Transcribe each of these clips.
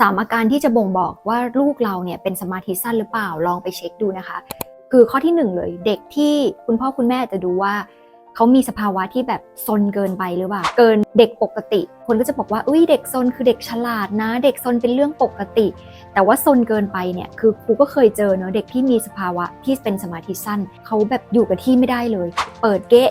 สามอาการที่จะบ่งบอกว่าลูกเราเนี่ยเป็นสมาธิสั้นหรือเปล่าลองไปเช็คดูนะคะ คือข้อที่หนึ่งเลยเด็กที่คุณพ่อคุณแม่จะดูว่าเขามีสภาวะที่แบบซนเกินไปหรือเปล่า เกินเด็กปกติ คนก็จะบอกว่าอุ้ยเด็กซนคือเด็กฉลาดนะ เด็กซนเป็นเรื่องปกติ แต่ว่าซนเกินไปเนี่ยคือครูก็เคยเจอเนอะเด็กที่มีสภาวะที่เป็นสมาธิสั้นเขาแบบอยู่กับที่ไม่ได้เลย เปิดเกะ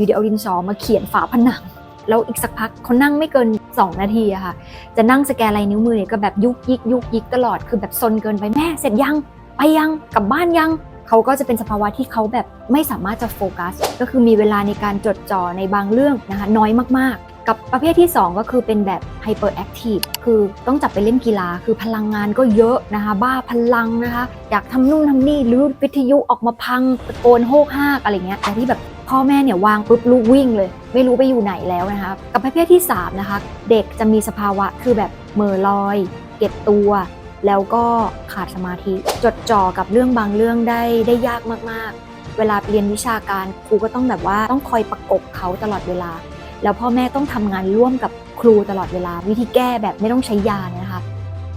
วิดีโอดินสอมาเขียนฝาผนังแล้วอีกสักพักเขานั่งไม่เกิน 2 นาทีอะค่ะ จะนั่งสแกนลายนิ้วมือเนี่ยก็แบบยุกยิกยุกยิกตลอด คือแบบซนเกินไปแม่เสร็จยัง ไปยังกลับบ้านยัง เขาก็จะเป็นสภาวะที่เขาแบบไม่สามารถจะโฟกัส ก็คือมีเวลาในการจดจ่อในบางเรื่องนะคะน้อยมากๆ กับประเภทที่ 2 ก็คือเป็นแบบไฮเปอร์แอคทีฟคือต้องจับไปเล่นกีฬา คือพลังงานก็เยอะนะคะ บ้าพลังนะคะ อยากทำนู่นทำนี่หรือวิทยุออกมาพังตะโกนโฮกฮากอะไรเงี้ยแต่ที่แบบ พ่อแม่เนี่ยวางปุ๊บลูกวิ่งเลย ไม่รู้ไปอยู่ไหนแล้วนะคะกับประเภทที่3นะคะเด็กจะมีสภาวะคือแบบเม่อลอย เก็บตัว แล้วก็ขาดสมาธิจดจ่อกับเรื่องบางเรื่องได้ได้ยากมากๆ เวลาเรียนวิชาการครูก็ต้องแบบว่าต้องคอยประกบเขาตลอดเวลา แล้วพ่อแม่ต้องทำงานร่วมกับครูตลอดเวลา วิธีแก้แบบไม่ต้องใช้ยานะคะ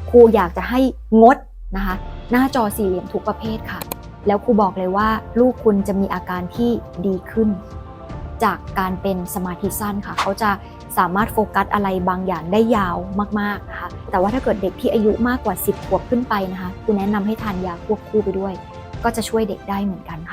ครูอยากจะให้งดนะคะ หน้าจอสี่เหลี่ยมทุกประเภทค่ะ แล้วครูบอกเลยว่าลูกคุณจะมีอาการที่ดีขึ้น จากการเป็นสมาธิสั้นค่ะ เขาจะสามารถโฟกัสอะไรบางอย่างได้ยาวมากๆนะคะแต่ว่าถ้าเกิดเด็กที่อายุมากกว่า 10 ขวบขึ้นไปนะคะครูแนะนำให้ทานยาควบคู่ไปด้วย ก็จะช่วยเด็กได้เหมือนกันค่ะ